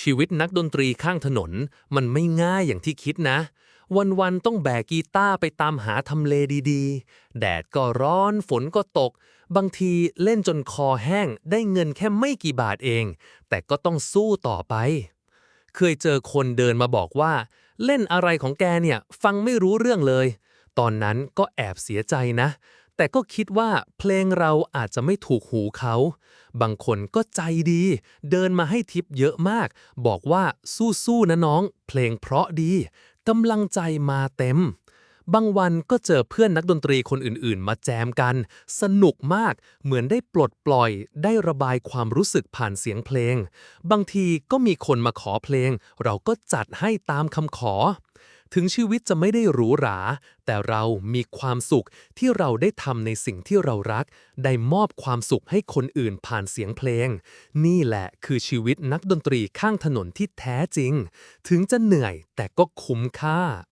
ชีวิตนักดนตรีข้างถนนมันไม่ง่ายอย่างที่คิดนะ วันๆต้องแบกกีตาร์ไปตามหาทำเลดีๆ แดดก็ร้อนฝนก็ตก บางทีเล่นจนคอแห้งได้เงินแค่ไม่กี่บาทเอง แต่ก็ต้องสู้ต่อไป เคยเจอคนเดินมาบอกว่า เล่นอะไรของแกเนี่ย ฟังไม่รู้เรื่องเลย ตอนนั้นก็แอบเสียใจนะ แต่ก็คิดว่าเพลงเราอาจจะไม่ถูกหูเขา บางคนก็ใจดี เดินมาให้ทิปเยอะมาก บอกว่าสู้ๆนะน้อง เพลงเพราะดีกำลังใจมาเต็ม บางวันก็เจอเพื่อนนักดนตรีคนอื่นๆ มาแจมกัน สนุกมาก เหมือนได้ปลดปล่อย ได้ระบายความรู้สึกผ่านเสียงเพลง บางทีก็มีคนมาขอเพลง เราก็จัดให้ตามคำขอ ถึงชีวิตจะไม่ได้หรูหรา แต่เรามีความสุขที่เราได้ทำในสิ่งที่เรารัก ได้มอบความสุขให้คนอื่นผ่านเสียงเพลง นี่แหละคือชีวิตนักดนตรีข้างถนนที่แท้จริง ถึงจะเหนื่อยแต่ก็คุ้มค่า